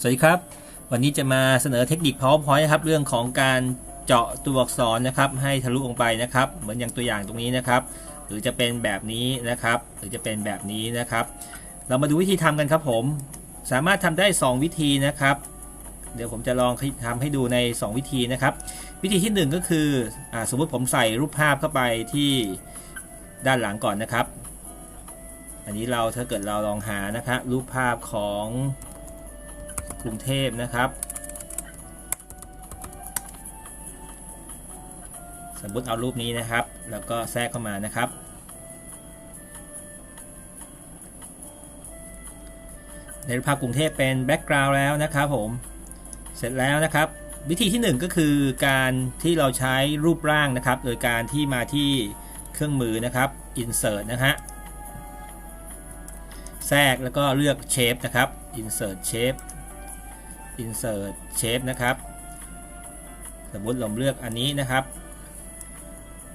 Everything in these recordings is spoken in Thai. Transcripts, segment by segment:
สวัสดีครับ วันนี้จะมาเสนอเทคนิค PowerPoint นะครับเรื่องของการเจาะตัวอักษรนะครับ ให้ทะลุลงไปนะครับ เหมือนอย่างตัวอย่างตรงนี้นะครับ หรือจะเป็นแบบนี้นะครับ หรือจะเป็นแบบนี้นะครับ เรามาดูวิธีทำกันครับผม สามารถทำได้ 2 วิธีนะครับ เดี๋ยวผมจะลองทำให้ดูใน 2 วิธีนะครับ วิธีที่ 1 ก็คืออสมมติผมใส่รูปภาพเข้าไปที่ด้านหลังก่อนนะครับ อันนี้เราถ้าเกิดเราลองหานะครับรูปภาพของ รุงเทพนะครับ สมมติเอารูปนี้นะครับ แล้วก็แทรกเข้ามานะครับ ในรูปภาพกรุงเทพเป็นแบ็กกราวด์แล้วนะครับผม เสร็จแล้วนะครับ วิธีที่ 1 ก็คือการที่เราใช้รูปร่างนะครับ โดยการที่มาที่เครื่องมือนะครับ insert นะฮะแทรกแล้วก็เลือก shape นะครับ insert shape insert shape นะครับ สมมุติเราเลือกอันนี้นะครับ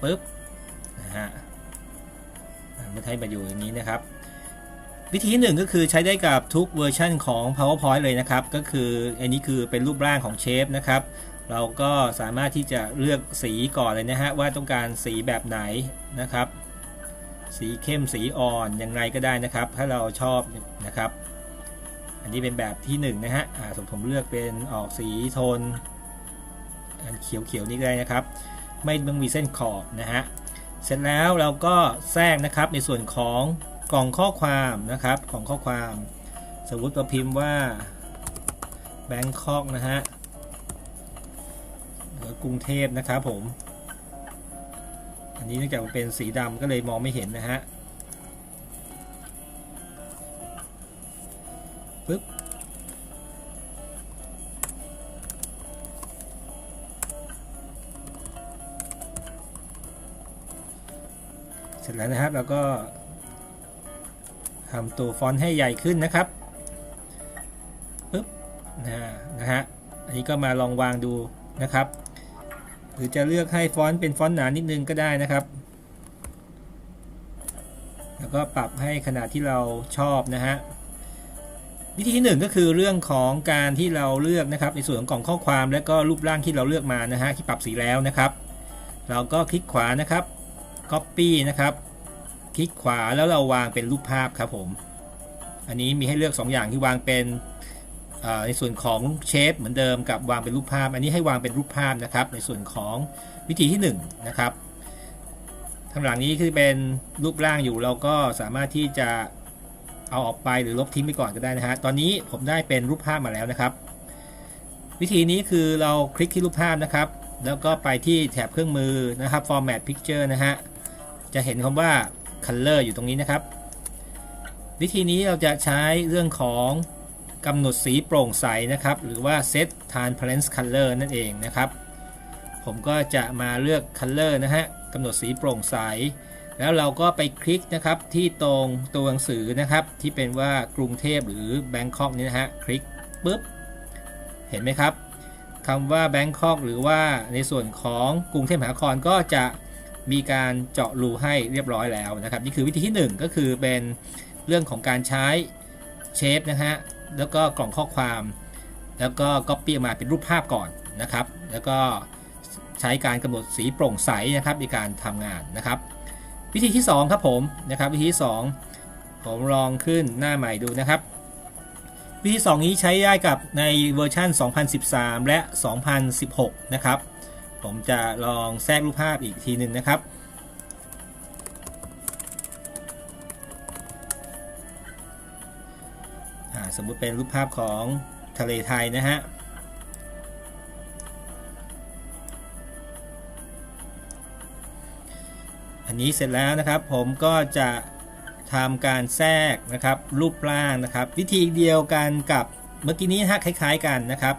ปึ๊บนะฮะม่ให้มาอยู่อย่างนี้นะครับ วิธีหนึ่งก็คือใช้ได้กับทุกเวอร์ชันของ PowerPoint เลยนะครับ ก็คืออันนี้คือเป็นรูปร่างของเชฟนะครับ เราก็สามารถที่จะเลือกสีก่อนเลยนะฮะว่าต้องการสีแบบไหนนะครับ สีเข้มสีอ่อนยังไงก็ได้นะครับ ถ้าเราชอบนะครับ อันนี้เป็นแบบที่1นนะฮะสมผมเลือกเป็นออกสีโทนอันเขียวๆนี่ได้นะครับ ไม่ต้องมีเส้นขอบนะฮะเสร็จแล้วเราก็แทรกนะครับในส่วนของกล่องข้อความนะครับของข้อความ สมมติเราพิมพ์ว่าแบงคอกนะฮะหรือกรุงเทพนะครับผม อันนี้เนื่องจากมันเป็นสีดำก็เลยมองไม่เห็นนะฮะ ปึ๊บเสร็จแล้วนะครับเราก็ทำตัวฟอนต์ให้ใหญ่ขึ้นนะครับปึ๊บนะนะฮะอันนี้ก็มาลองวางดูนะครับ หรือจะเลือกให้ฟอนต์เป็นฟอนต์หนานิดนึงก็ได้นะครับ แล้วก็ปรับให้ขนาดที่เราชอบนะฮะ วิธีที่หนึ่งก็คือเรื่องของการที่เราเลือกนะครับในส่วนของกล่องข้อความและก็รูปร่างที่เราเลือกมานะฮะที่ปรับสีแล้วนะครับ เราก็คลิกขวานะครับ Copy นะครับ คลิกขวาแล้วเราวางเป็นรูปภาพครับผม อันนี้มีให้เลือก 2 อย่างที่วางเป็นในส่วนของเชฟเหมือนเดิมกับวางเป็นรูปภาพ อันนี้ให้วางเป็นรูปภาพนะครับ ในส่วนของวิธีที่ 1 นะครับทางหลังนี้คือเป็นรูปร่างอยู่เราก็สามารถที่จะ เอาออกไปหรือลบทิ้งไปก่อนก็ได้นะฮะ ตอนนี้ผมได้เป็นรูปภาพมาแล้วนะครับ วิธีนี้คือเราคลิกที่รูปภาพนะครับ แล้วก็ไปที่แถบเครื่องมือนะครับ format picture นะฮะ จะเห็นคำว่า color อยู่ตรงนี้นะครับ วิธีนี้เราจะใช้เรื่องของกำหนดสีโปร่งใสนะครับ หรือว่า set transparent color นั่นเองนะครับ ผมก็จะมาเลือก color นะฮะกำหนดสีโปร่งใส แล้วเราก็ไปคลิกนะครับที่ตรงตัวหนังสือนะครับ ที่เป็นว่ากรุงเทพหรือแบงคอกนี่นะฮะคลิกปุ๊บเห็นไหมครับคำว่าแบงคอกหรือว่าในส่วนของกรุงเทพมหานครก็จะมีการเจาะรูให้เรียบร้อยแล้วนะครับ นี่คือวิธีที่ 1 ก็คือเป็นเรื่องของการใช้เชฟนะฮะแล้วก็กล่องข้อความ แล้วก็ก๊อปปี้มาเป็นรูปภาพก่อนนะครับ แล้วก็ใช้การกำหนดสีโปร่งใสนะครับในการทำงานนะครับ วิธีที่ 2 ครับผมนะครับ วิธีที่2ผมลองขึ้นหน้าใหม่ดูนะครับ วิธี 2 นี้ใช้ได้กับในเวอร์ชัน 2013 และ 2016 นะครับ ผมจะลองแทรกรูปภาพอีกทีหนึ่งนะครับสมมุติเป็นรูปภาพของทะเลไทยนะฮะ อันนี้เสร็จแล้วนะครับผมก็จะทำการแทรกนะครับรูปร่างนะครับ วิธีเดียวกันกับเมื่อกี้นี้ฮะคล้าย ๆกันนะครับ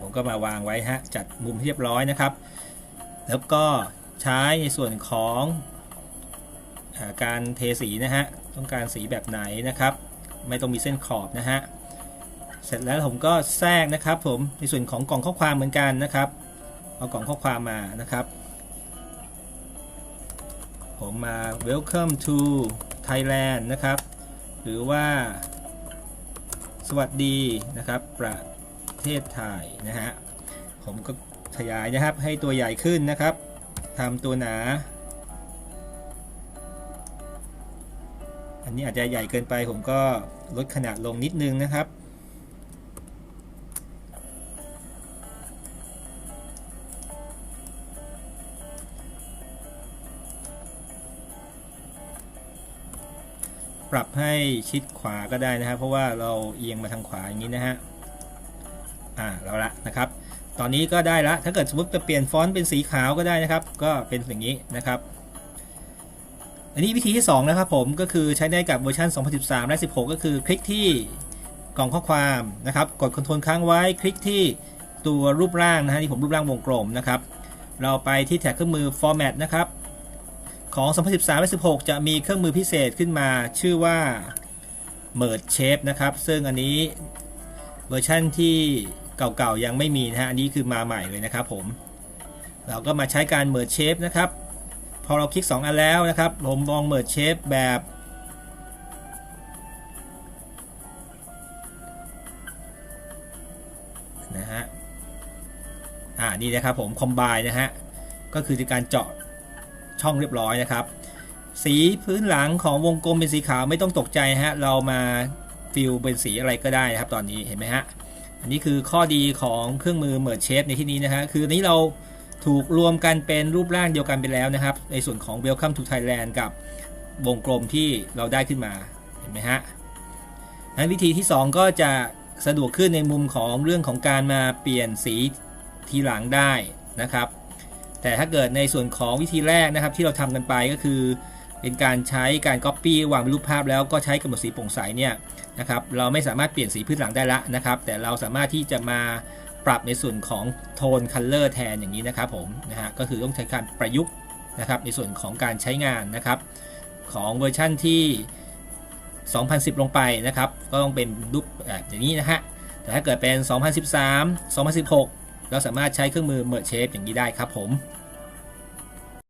ผมก็มาวางไว้ฮะจัดมุมเรียบร้อยนะครับ แล้วก็ใช้ในส่วนของอการเทสีนะฮะต้องการสีแบบไหนนะครับ ไม่ต้องมีเส้นขอบนะฮะ เสร็จแล้วผมก็แทรกนะครับผมในส่วนของกล่องข้อความเหมือนกันนะครับ เอากล่องข้อความมานะครับ ผมมา welcome to Thailand นะครับ หรือว่า สวัสดีนะครับ ประเทศไทยนะฮะผมก็ขยายนะครับให้ตัวใหญ่ขึ้นนะครับทำตัวหนา อันนี้อาจจะใหญ่เกินไปผมก็ลดขนาดลงนิดนึงนะครับ ปรับให้ชิดขวาก็ได้นะครับเพราะว่าเราเอียงมาทางขวาอย่างนี้นะฮะอ่าเราละนะครับ ตอนนี้ก็ได้ละถ้าเกิดสมมติจะเปลี่ยนฟอนต์เป็นสีขาวก็ได้นะครับ ก็เป็นอย่างนี้นะครับ อันนี้วิธีที่ 2 นะครับผมก็คือใช้ได้กับเวอร์ชัน2013 และ 16 ก็คือคลิกที่กล่องข้อความนะครับ กดคอนโทรลค้างไว้คลิกที่ตัวรูปร่างนะฮะที่ผมรูปร่างวงกลมนะครับ เราไปที่แท็กเครื่องมือ format นะครับ ของ 2013 และ 16 จะมีเครื่องมือพิเศษขึ้นมาชื่อว่า merge shape นะครับ ซึ่งอันนี้เวอร์ชันที่เก่าๆ ยังไม่มีนะฮะ อันนี้คือมาใหม่เลยนะครับผม เราก็มาใช้การ merge shape นะครับ พอเราคลิก 2 อันแล้วนะครับ ผมมอง merge shape แบบ นะฮะ อ่า นี่นะครับผม combine นะฮะ ก็คือการเจาะ ช่องเรียบร้อยนะครับ สีพื้นหลังของวงกลมเป็นสีขาวไม่ต้องตกใจฮะเรามาฟิลเป็นสีอะไรก็ได้นะครับตอนนี้เห็นไหมฮะอันนี้คือข้อดีของเครื่องมือ Merge Shape ในที่นี้นะฮะคือนี้เราถูกรวมกันเป็นรูปร่างเดียวกันไปแล้วนะครับ ในส่วนของ Welcome to Thailand กับวงกลมที่เราได้ขึ้นมาเห็นไหมฮะนั้นวิธีที่ 2 ก็จะสะดวกขึ้นในมุมของเรื่องของการมาเปลี่ยนสีทีหลังได้นะครับ แต่ถ้าเกิดในส่วนของวิธีแรกนะครับที่เราทำกันไปก็คือ เป็นการใช้การ Copy วางเป็นรูปภาพแล้วก็ใช้กำหนดสีโปร่งใสเนี่ยนะครับเราไม่สามารถเปลี่ยนสีพื้นหลังได้ละนะครับ แต่เราสามารถที่จะมาปรับในส่วนของโทนคัลเลอร์แทนอย่างนี้นะครับผมนะฮะก็คือต้องใช้การประยุกต์นะครับในส่วนของการใช้งานนะครับของเวอร์ชั่นที่ 2010 ลงไปนะครับ ก็ต้องเป็นรูปแบบอย่างนี้นะฮะแต่ถ้าเกิดเป็น 2013 2016 เราสามารถใช้เครื่องมือเมอร์เชฟอย่างนี้ได้ครับผม